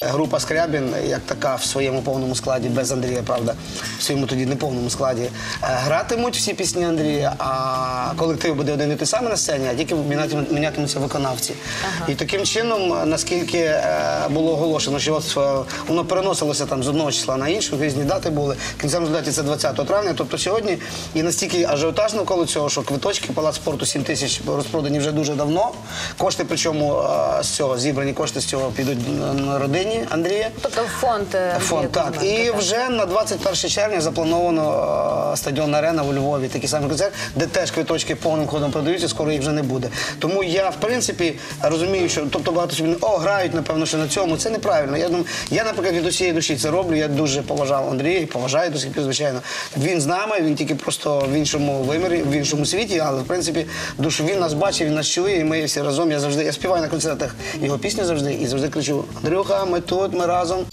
Група Скрябін, як така в своєму повному складі, без Андрія, правда, в своєму тоді неповному складі, е, гратимуть всі пісні Андрія, а колектив буде один і той самий на сцені, а тільки мінятимуться виконавці. І таким чином, е, наскільки е, було оголошено, що от, воно переносилося там з одного числа на інше, різні дати були. В кінцевому результаті це 20 травня. Тобто сьогодні і настільки ажіотаж навколо цього, що квиточки Палац спорту 7 тисяч розпродані вже дуже давно. Кошти, причому з цього зібрані кошти з цього підуть на- на родині Андрія. Тобто фонд. е, Фонд, так. І вже на 21 червня заплановано е, стадіон Арена у Львові, такий самий концерт, де теж квиточки повним ходом продаються, скоро їх вже не буде. Тому я, в принципі, розумію, що тобто багато собі о, грають, напевно, що на цьому. Це неправильно. Я думаю, я, наприклад, від усієї душі це роблю. Я дуже поважав Андрія і поважаю до сих пір, звичайно. Він з нами, він тільки просто в іншому вимірі, в іншому світі, але в принципі, душу він нас бачить, він нас чує, і ми всі разом. Я завжди я співаю на концертах його пісню завжди і завжди кричу: Андрюха, ми тут, ми разом.